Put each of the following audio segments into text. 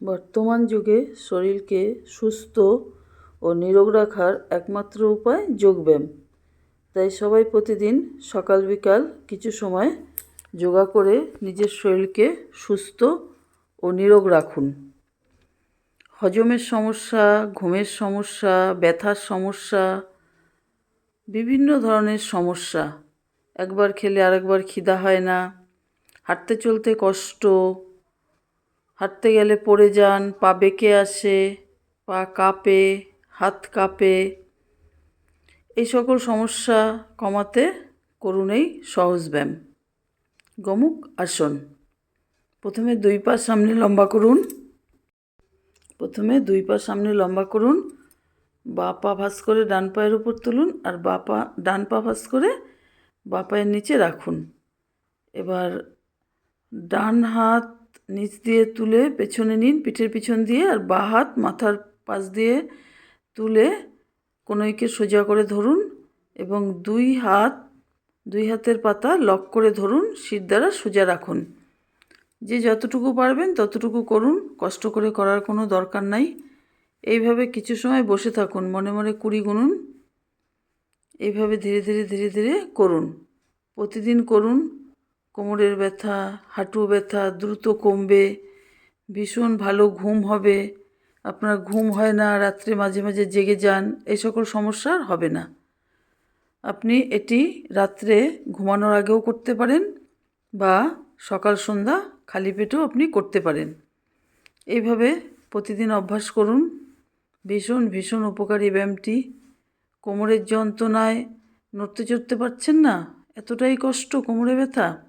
বর্তমান যুগে শরীরকে সুস্থ ও নিরোগ রাখার একমাত্র উপায় যোগব্যায়াম। তাই সবাই প্রতিদিন সকাল বিকাল কিছু সময় যোগা করে নিজের শরীরকে সুস্থ ও নিরোগ রাখুন। হজমের সমস্যা, ঘুমের সমস্যা, ব্যথার সমস্যা, বিভিন্ন ধরনের সমস্যা। একবার খেলে আরেকবার খিদা হয় না, হাঁটতে চলতে কষ্ট হাঁটতে গেলে পড়ে যান, পা বেঁকে আসে, পা কাঁপে, হাত কাঁপে। এই সকল সমস্যা কমাতে করুন এই সহজ ব্যায়াম। গমুক আসন। প্রথমে দুই পা সামনে লম্বা করুন। প্রথমে দুই পা সামনে লম্বা করুন। বা পা ভাঁজ করে ডান পায়ের উপর তুলুন আর বা পা, ডান পা ভাঁজ করে বা পায়ের নিচে রাখুন। এবার ডান হাত নিচ দিয়ে তুলে পেছনে নিন, পিঠের পিছন দিয়ে, আর বা হাত মাথার পাশ দিয়ে তুলে কোনোইকে সোজা করে ধরুন এবং দুই হাত, দুই হাতের পাতা লক করে ধরুন, শির দ্বারা সোজা রাখুন। যে যতটুকু পারবেন ততটুকু করুন, কষ্ট করে করার কোনো দরকার নাই। এইভাবে কিছু সময় বসে থাকুন, মনে মনে কুড়ি গুনুন। এইভাবে ধীরে ধীরে ধীরে ধীরে করুন। প্রতিদিন করুন কোমরের ব্যথা হাঁটু ব্যথা দ্রুত কমবে। ভীষণ ভালো ঘুম হবে। আপনার ঘুম হয় না, রাত্রে মাঝে মাঝে জেগে যান এই সকল সমস্যা হবে না। আপনি এটি রাত্রে ঘুমানোর আগেও করতে পারেন বা সকাল, সন্ধ্যা খালি পেটেও আপনি করতে পারেন। এইভাবে প্রতিদিন অভ্যাস করুন। ভীষণ ভীষণ উপকারী ব্যায়ামটি। কোমরের যন্ত্রণায় নড়তে চড়তে পারছেন না? এতটাই কষ্ট, কোমরে ব্যথা?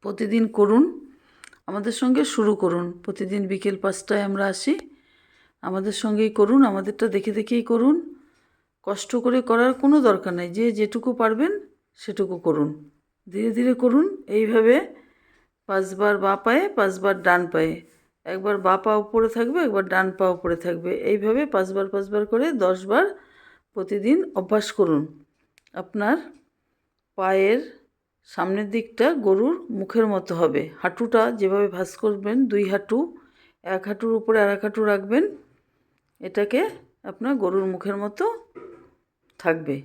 প্রতিদিন করুন। আমাদের সঙ্গে শুরু করুন। প্রতিদিন বিকেল পাঁচটায় আমরা আসি। আমাদের সঙ্গেই করুন, আমাদেরটা দেখে দেখেই করুন। কষ্ট করে করার কোনো দরকার নেই। যে যেটুকু পারবেন, সেটুকু করুন। ধীরে ধীরে করুন। এইভাবে পাঁচবার বা পায়ে, পাঁচবার ডান পায়ে। একবার বা পা উপরে থাকবে, একবার ডান পা উপরে থাকবে। এইভাবে পাঁচবার পাঁচবার করে দশবার প্রতিদিন অভ্যাস করুন। আপনার পায়ের সামনের দিকটা গরুর মুখের মতো হবে। হাঁটুটা যেভাবে ভাঁজ করবেন, দুই হাঁটু, এক হাঁটুর উপরে আর এক হাঁটু রাখবেন, এটাকে আপনার গরুর মুখের মতো থাকবে।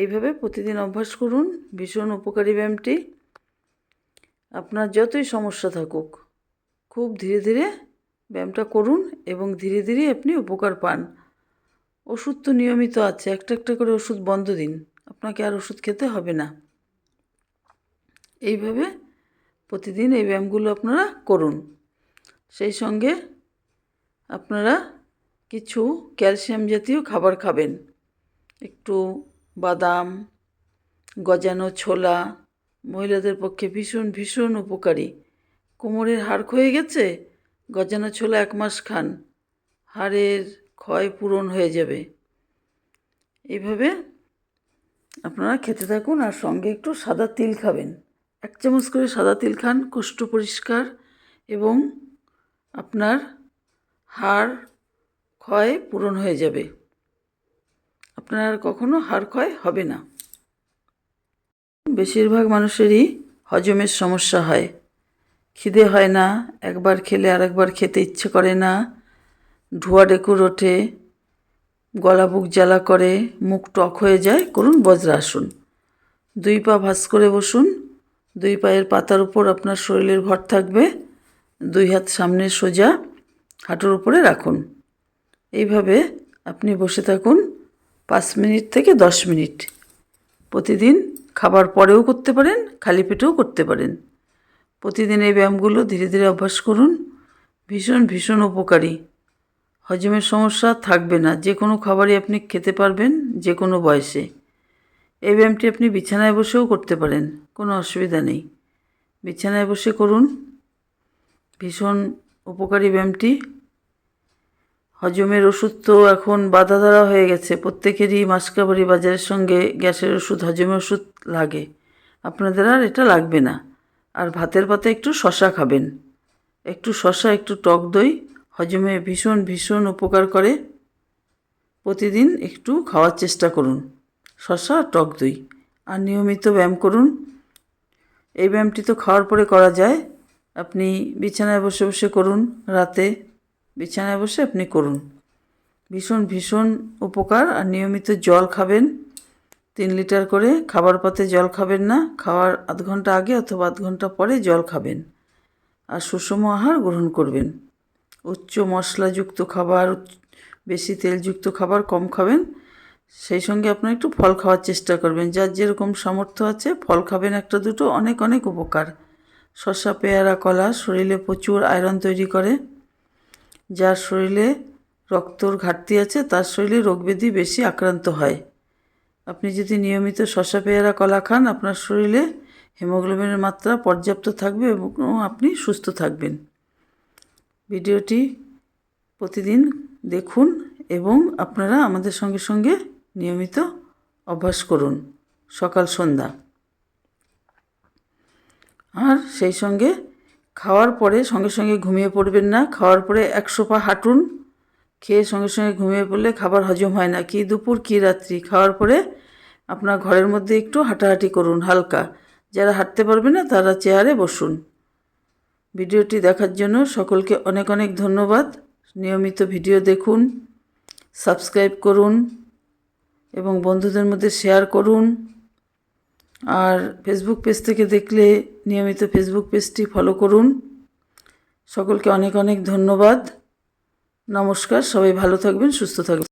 এইভাবে প্রতিদিন অভ্যাস করুন, ভীষণ উপকারী ব্যায়ামটি। আপনার যতই সমস্যা থাকুক, খুব ধীরে ধীরে ব্যায়ামটা করুন এবং ধীরে ধীরে আপনি উপকার পান। ওষুধ তো নিয়মিত আছে, একটা একটা করে ওষুধ বন্ধ দিন, আপনাকে আর ওষুধ খেতে হবে না। এইভাবে প্রতিদিন এই ব্যায়ামগুলো আপনারা করুন। সেই সঙ্গে আপনারা কিছু ক্যালসিয়াম জাতীয় খাবার খাবেন। একটু বাদাম, গজানো ছোলা, মহিলাদের পক্ষে ভীষণ ভীষণ উপকারী। কোমরের হাড় ক্ষয়ে গেছে, গজানো ছোলা এক মাস খান, হাড়ের ক্ষয় পূরণ হয়ে যাবে। এইভাবে আপনারা খেতে থাকুন আর সঙ্গে একটু সাদা তিল খাবেন। এক চামচ করে সাদা তিল খান কোষ্ঠ পরিষ্কার এবং আপনার হাড় ক্ষয় পূরণ হয়ে যাবে। আপনার আর কখনো হাড় ক্ষয় হবে না। বেশিরভাগ মানুষেরই হজমের সমস্যা হয়। খিদে হয় না, একবার খেলে আরেকবার খেতে ইচ্ছে করে না, ধোয়া ডেকুর ওঠে, গলা বুক জ্বালা করে, মুখ টক হয়ে যায়। করুন বজ্রাসন। দুই পা ভাঁজ করে বসুন। দুই পায়ের পাতার উপর আপনার শরীরের ভর থাকবে। দুই হাত সামনে সোজা, হাঁটুর উপরে রাখুন। এইভাবে আপনি বসে থাকুন পাঁচ মিনিট থেকে দশ মিনিট। প্রতিদিন খাবার পরেও করতে পারেন, খালি পেটেও করতে পারেন। প্রতিদিন এই ব্যায়ামগুলো ধীরে ধীরে অভ্যাস করুন। ভীষণ ভীষণ উপকারী। হজমের সমস্যা থাকবে না। যে কোনো খাবারই আপনি খেতে পারবেন, যে কোনো বয়সে। এই ব্যায়ামটি আপনি বিছানায় বসেও করতে পারেন, কোনো অসুবিধা নেই। বিছানায় বসে করুন। ভীষণ উপকারী ব্যায়ামটি হজমের ওষুধ তো এখন বাধা ধরা হয়ে গেছে। প্রত্যেকেরই মাসকাবারি বাজারের সঙ্গে গ্যাসের ওষুধ, হজমের ওষুধ লাগে। আপনাদের আর এটা লাগবে না। আর ভাতের পাতে একটু শশা খাবেন। একটু শশা, একটু টক দই হজমে ভীষণ ভীষণ উপকার করে। প্রতিদিন একটু খাওয়ার চেষ্টা করুন। শশা টক দই। আর নিয়মিত ব্যায়াম করুন। এই ব্যায়ামটি তো খাওয়ার পরে করা যায়। আপনি বিছানায় বসে বসে করুন। রাতে বিছানায় বসে আপনি করুন। ভীষণ ভীষণ উপকার। আর নিয়মিত জল খাবেন। তিন লিটার করে খাবার পাতে জল খাবেন না। খাওয়ার আধ ঘণ্টা আগে অথবা আধ ঘণ্টা পরে জল খাবেন। আর সুষম আহার গ্রহণ করবেন। উচ্চ মশলাযুক্ত খাবার বেশি তেলযুক্ত খাবার কম খাবেন। সেই সঙ্গে আপনার একটু ফল খাওয়ার চেষ্টা করবেন। যার যেরকম সামর্থ্য আছে, ফল খাবেন একটা দুটো, অনেক অনেক উপকার। শসা, পেয়ারা, কলা, শরীরে প্রচুর আয়রন তৈরি করে। যার শরীরে রক্তর ঘাটতি আছে, তার শরীরে রোগব্যাধি বেশি আক্রান্ত হয়। আপনি যদি নিয়মিত শসা, পেয়ারা, কলা খান, আপনার শরীরে হিমোগ্লোবিনের মাত্রা পর্যাপ্ত থাকবে এবং আপনি সুস্থ থাকবেন। ভিডিওটি প্রতিদিন দেখুন এবং আপনারা আমাদের সঙ্গে সঙ্গে নিয়মিত অভ্যাস করুন, সকাল, সন্ধ্যা। আর সেই সঙ্গে খাওয়ার পরে সঙ্গে সঙ্গে ঘুমিয়ে পড়বেন না, খাওয়ার পরে একশো পা হাঁটুন, খেয়ে সঙ্গে সঙ্গে ঘুমিয়ে পড়লে খাবার হজম হয় না। কি দুপুর, কি রাত্রি, খাওয়ার পরে আপনার ঘরের মধ্যে একটু হাঁটাহাঁটি করুন হালকা। যারা হাঁটতে পারবে না, তারা চেয়ারে বসুন। ভিডিওটি দেখার জন্য সকলকে অনেক অনেক ধন্যবাদ। নিয়মিত ভিডিও দেখুন, সাবস্ক্রাইব করুন। এবং বন্ধুদের মধ্যে শেয়ার করুন। আর ফেসবুক পেজ থেকে দেখলে নিয়মিত ফেসবুক পেজটি ফলো করুন। সকলকে অনেক অনেক ধন্যবাদ। নমস্কার, সবাই ভালো থাকবেন, সুস্থ থাকবেন।